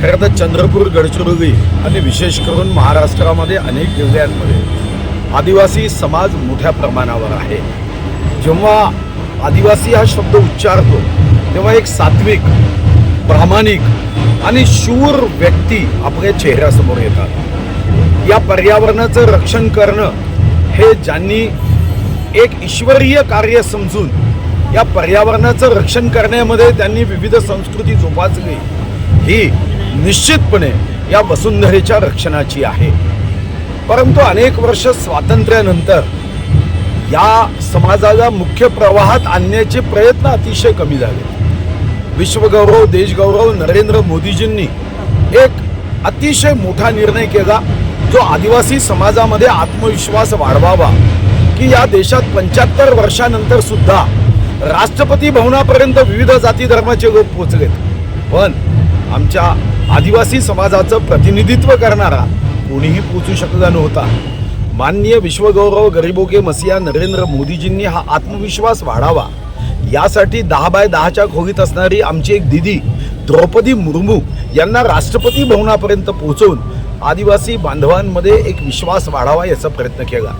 खरं तर चंद्रपूर गडचिरोली आणि विशेष करून महाराष्ट्रामध्ये अनेक जिल्ह्यांमध्ये आदिवासी समाज मोठ्या प्रमाणावर आहे. जेव्हा आदिवासी हा शब्द उच्चारतो तेव्हा एक सात्विक प्रामाणिक आणि शूर व्यक्ती आपल्या चेहऱ्यासमोर येतात. या पर्यावरणाचं रक्षण करणं हे ज्यांनी एक ईश्वरीय कार्य समजून या पर्यावरणाचं रक्षण करण्यामध्ये त्यांनी विविध संस्कृती जोपासली ही निश्चितपणे या वसुंधरेच्या रक्षणाची आहे. परंतु अनेक वर्ष स्वातंत्र्यानंतर या समाजाला मुख्य प्रवाहात आणण्याचे प्रयत्न अतिशय कमी झाले. विश्वगौरव देशगौरव नरेंद्र मोदीजींनी एक अतिशय मोठा निर्णय केला जो आदिवासी समाजामध्ये आत्मविश्वास वाढवावा की या देशात पंच्याहत्तर वर्षानंतर सुद्धा राष्ट्रपती भवनापर्यंत विविध जाती धर्माचे लोक पोचलेत पण आमच्या आदिवासी समाजाचं प्रतिनिधित्व करणारा कोणीही पोचू शकला नव्हता. माननीय विश्वगौरव गरीबोगे मसिया नरेंद्र मोदीजींनी हा आत्मविश्वास वाढावा. यासाठी दहा बाय दहाच्या खोलीत असणारी आमची एक दिदी द्रौपदी मुर्मू यांना राष्ट्रपती भवनापर्यंत पोहोचवून आदिवासी बांधवांमध्ये एक विश्वास वाढावा याचा प्रयत्न केला.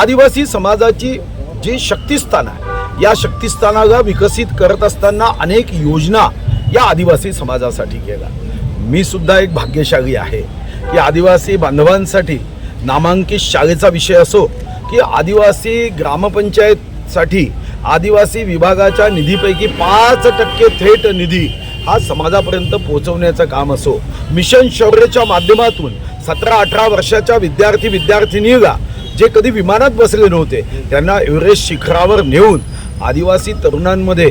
आदिवासी समाजाची जी शक्तिस्थान आहे या शक्तिस्थानाला विकसित करत असताना अनेक योजना या आदिवासी समाजासाठी केला. मी सुद्धा एक भाग्यशाली आहे की आदिवासी बांधवांसाठी नामांकित शाळेचा विषय असो की आदिवासी ग्रामपंचायतसाठी आदिवासी विभागाच्या निधीपैकी पाच टक्के थेट निधी हा समाजापर्यंत पोहोचवण्याचं काम असो. मिशन शौर्यच्या माध्यमातून सतरा अठरा वर्षाच्या विद्यार्थी विद्यार्थिनीला जे कधी विमानात बसले नव्हते त्यांना एव्हरेस्ट शिखरावर नेऊन आदिवासी तरुणांमध्ये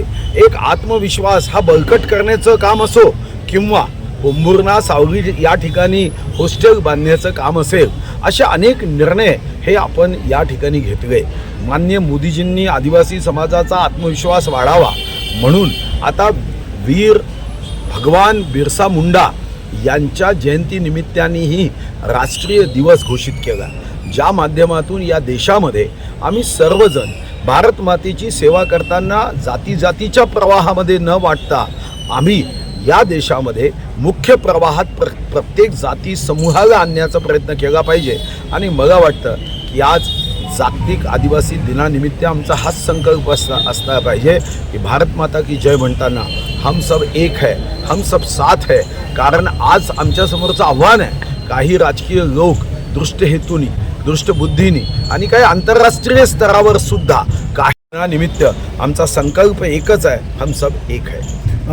एक आत्मविश्वास हा बळकट करण्याचं काम असो किंवा पोंभुर्णा सावली या ठिकाणी हॉस्टेल बांधण्याचं काम असेल असे अनेक निर्णय हे आपण या ठिकाणी घेतले. मान्य मोदीजींनी आदिवासी समाजाचा आत्मविश्वास वाढावा म्हणून आता वीर भगवान बिरसा मुंडा यांच्या जयंतीनिमित्तानेही राष्ट्रीय दिवस घोषित केला. ज्या माध्यमातून या देशामध्ये आम्ही सर्वजण भारत मातेची सेवा करताना जाती जातीच्या प्रवाहामध्ये न वाटता आम्ही या देशामध्ये मुख्य प्रवाहात प्र प्रत्येक जाती समूहाला आणण्याचा प्रयत्न केला पाहिजे. आणि मला वाटतं की आज जागतिक आदिवासी दिनानिमित्त आमचा हाच संकल्प असला असला पाहिजे की भारत माता की जय म्हणताना हम सब एक है हम सब साथ है. कारण आज आमच्यासमोरचं आव्हान आहे काही राजकीय लोक दृष्ट हेतूनी दृष्ट बुद्धीनी आणि काही आंतरराष्ट्रीय स्तरावर सुद्धा काही निमित्त आमचा संकल्प एकच आहे हम सब एक है.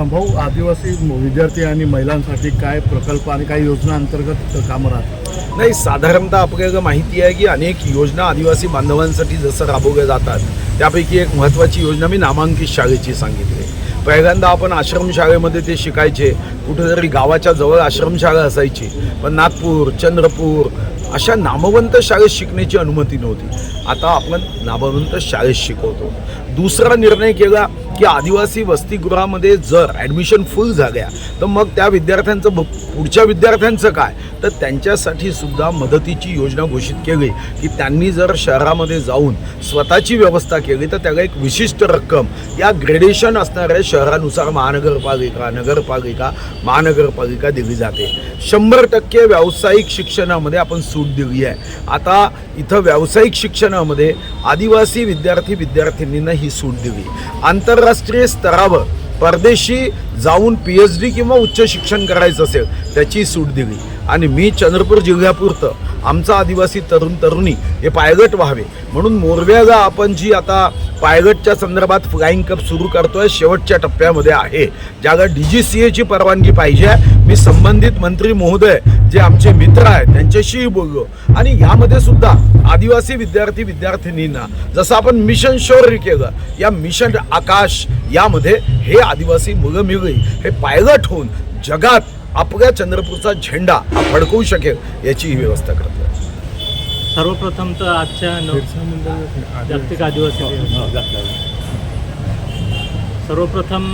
भाऊ आदिवासी विद्यार्थी आणि महिलांसाठी काय प्रकल्प आणि काही योजना अंतर्गत कामं राहतात? नाही साधारणतः आपल्याला माहिती आहे की अनेक योजना आदिवासी बांधवांसाठी जसं राबवल्या जातात त्यापैकी एक महत्त्वाची योजना मी नामांकित शाळेची सांगितली. पहिल्यांदा आपण आश्रमशाळेमध्ये ते शिकायचे कुठेतरी गावाच्या जवळ आश्रमशाळा असायची. पण नागपूर चंद्रपूर अशा नामवंत शाळेत शिकण्याची अनुमती नव्हती. आता आपण नामवंत शाळेत शिकवतो. दुसरा निर्णय केला की आदिवासी वसतिगृहामध्ये जर ॲडमिशन फुल झाल्या तर मग त्या विद्यार्थ्यांचं भ- पुढच्या विद्यार्थ्यांचं काय? तर त्यांच्यासाठी सुद्धा मदतीची योजना घोषित केली. की त्यांनी जर शहरामध्ये जाऊन स्वतःची व्यवस्था केली तर त्याला एक विशिष्ट रक्कम या ग्रेडेशन असणाऱ्या शहरानुसार महानगरपालिका नगरपालिका महानगरपालिका दिली जाते. शंभर टक्के व्यावसायिक शिक्षणामध्ये आपण सूट दिली आहे. आता इथं व्यावसायिक शिक्षणामध्ये आदिवासी विद्यार्थी विद्यार्थिनींना ही सूट दिली. आंतर आंतरराष्ट्रीय स्तरावर परदेशी जाऊन पी एच डी किंवा उच्च शिक्षण करायचं असेल त्याची सूट दिली. आणि मी चंद्रपूर जिल्ह्यापुरतं आमचा आदिवासी तरुण तरुणी हे पायलट व्हावे. म्हणून मोरव्याला आपण जी आता पायलटच्या संदर्भात फ्लाईंग कप सुरू करतोय शेवटच्या टप्प्यामध्ये आहे. ज्याला डी जी सी एची परवानगी पाहिजे. मी संबंधित मंत्री महोदय जे आमचे मित्र आहेत त्यांच्याशीही बोललो. आणि यामध्ये सुद्धा आदिवासी विद्यार्थी विद्यार्थिनींना जसं आपण मिशन शौर्य केलं या मिशन आकाश यामध्ये हे आदिवासी मुलं मिळी हे पायलट होऊन जगात आपल्या चंद्रपूरचा झेंडा हा फडकवू शकेल याची ही व्यवस्था करतो सर्वप्रथम तर आजच्या नव जागतिक आदिवासी दिन. सर्वप्रथम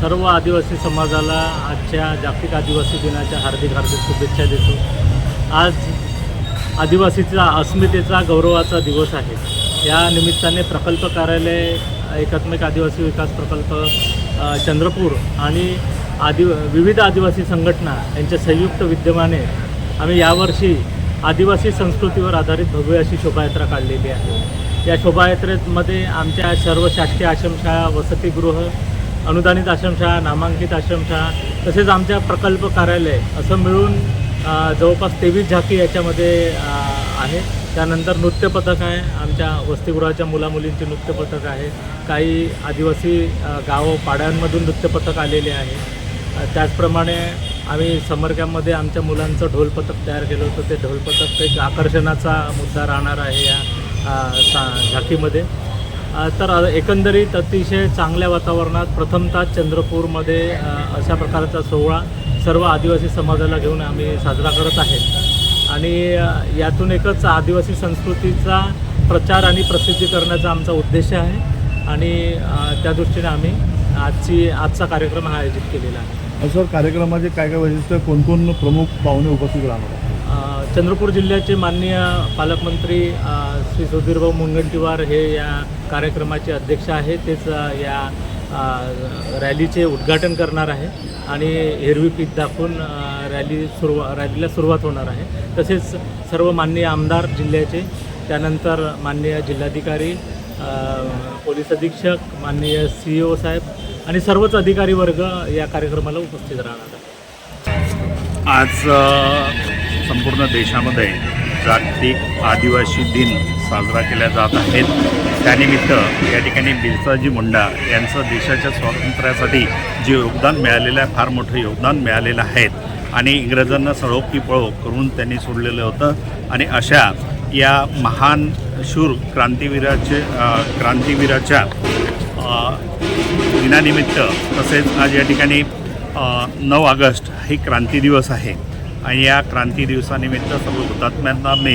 सर्व आदिवासी समाजाला आजच्या जागतिक आदिवासी दिनाच्या हार्दिक हार्दिक शुभेच्छा देतो. आज आदिवासीचा अस्मितेचा गौरवाचा दिवस आहे. या निमित्ताने प्रकल्प कार्यालय एकात्मिक आदिवासी विकास प्रकल्प चंद्रपूर आणि आदि विविध आदिवासी संघटना यांच्या संयुक्त विद्यमाने आम्ही यावर्षी आदिवासी संस्कृतीवर आधारित भव्य अशी शोभायात्रा काढलेली आहे. या शोभायात्रेमध्ये आमच्या सर्व शासकीय आश्रमशाळा वसतिगृह अनुदानित आश्रमशाळा नामांकित आश्रमशाळा तसेच आमच्या प्रकल्प कार्यालय असं मिळून जवळपास तेवीस झाकी याच्यामध्ये आहे. त्यानंतर नृत्य पथक आहे. आमच्या वसतिगृहाच्या मुलामुलींचे नृत्य पथक आहे. काही आदिवासी गाव गावं पाड्यांमधून नृत्य पथक आलेले आहे. त्याचप्रमाणे आम्ही समर कॅम्पमध्ये आमच्या मुलांचं ढोल पथक तयार केलं होतं. ते ढोलपथक एक आकर्षणाचा मुद्दा राहणार आहे या सा- झाकीमध्ये. तर एकंदरीत अतिशय चांगल्या वातावरणात प्रथमतः चंद्रपूरमध्ये अशा प्रकारचा सोहळा सर्व आदिवासी समाजाला घेऊन आम्ही साजरा करत आहेत आणि यातून एकच आदिवासी संस्कृतीचा प्रचार आणि प्रसिद्धी करण्याचा आमचा उद्देश आहे. आणि त्या दृष्टीने आम्ही आजची आजचा कार्यक्रम हा आयोजित केलेला आहे. सर कार्यक्रमाचे काय काय वैशिष्ट्य कोणकोण प्रमुख पाहुणे उपस्थित राहणार आहेत? चंद्रपूर जिल्ह्याचे माननीय पालकमंत्री श्री सुधीरभाऊ मुनगंटीवार हे या कार्यक्रमाचे अध्यक्ष आहे तेच या रॅलीचे उद्घाटन करणार आहे आणि हिरवी पीक दाखवून रॅली सुरुवा रॅलीला सुरुवात होणार आहे तसेच सर्व माननीय आमदार जिल्ह्याचे त्यानंतर माननीय जिल्हाधिकारी पोलीस अधीक्षक माननीय सी ओ साहेब आणि सर्वच अधिकारी वर्ग या कार्यक्रमाला उपस्थित राहणार आहे आज संपूर्ण देशामध्ये जागतिक आदिवासी दिन साजरा केला जात आहेत. त्यानिमित्त या ठिकाणी बिरसाजी मुंडा यांचं देशाच्या स्वातंत्र्यासाठी जे योगदान मिळालेलं आहे फार मोठं योगदान मिळालेलं आहे. आणि इंग्रजांना सळो की पळो करून त्यांनी सोडलेलं होतं. आणि अशा या महान शूर क्रांतिवीराचे क्रांतिवीराच्या दिनानिमित्त तसेच आज या ठिकाणी नऊ ऑगस्ट ही क्रांती दिवस आहे. आणि या क्रांती दिवसानिमित्त सर्व हुतात्म्यांना मी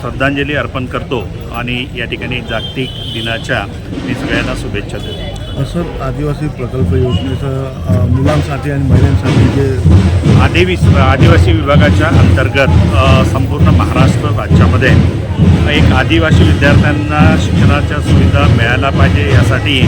श्रद्धांजली अर्पण करतो आणि या ठिकाणी जागतिक दिनाच्या मी सगळ्यांना शुभेच्छा देतो. सर आदिवासी प्रकल्प योजनेचं मुलांसाठी आणि महिलांसाठी जे आदिवीस आदिवासी विभागाच्या अंतर्गत संपूर्ण महाराष्ट्र राज्यामध्ये एक आदिवासी विद्यार्थ्यांना शिक्षणाच्या सुविधा मिळायला पाहिजे यासाठी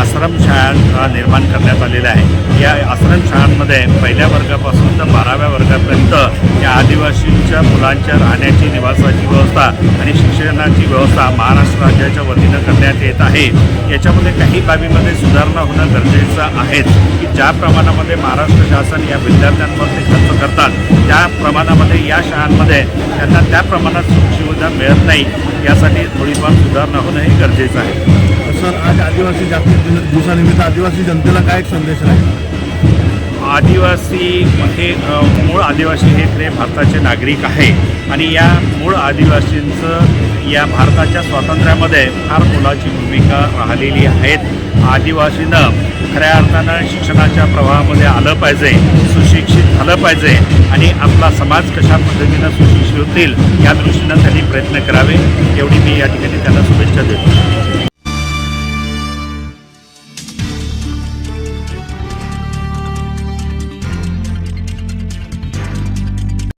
आश्रमशाळा निर्माण करण्यात आलेल्या आहे. या आश्रमशाळांमध्ये पहिल्या वर्गापासून तर बाराव्या वर्गापर्यंत या आदिवासींच्या मुलांच्या राहण्याची निवासाची व्यवस्था आणि शिक्षणाची व्यवस्था महाराष्ट्र राज्याच्या वतीनं करण्यात येत आहे. याच्यामध्ये काही बाबीमध्ये सुधारणा होणं गरजेचं आहे की ज्या प्रमाणामध्ये महाराष्ट्र शासन या विद्यार्थ्यांवरती खर्च करतात त्या प्रमाणामध्ये या शाळांमध्ये त्यांना त्या प्रमाणात सुखसुविधा मिळत नाही. यासाठी थोडीफार सुधारणा होणं हे गरजेचं आहे. सर आज आदिवासी जागतिक दिवसानिमित्त आदिवासी जनतेला काय एक संदेश राहील? आदिवासी हे अ, मूळ आदिवासी हे खरे भारताचे नागरिक आहे. आणि या मूळ आदिवासींचं या भारताच्या स्वातंत्र्यामध्ये फार मोलाची भूमिका राहिलेली आहेत. आदिवासीनं खऱ्या अर्थानं शिक्षणाच्या प्रवाहामध्ये आलं पाहिजे सुशिक्षित झालं पाहिजे आणि आपला समाज कशा पद्धतीनं सुशिक्षित होतील या दृष्टीनं त्यांनी प्रयत्न करावे एवढी मी या ठिकाणी त्यांना शुभेच्छा देतो.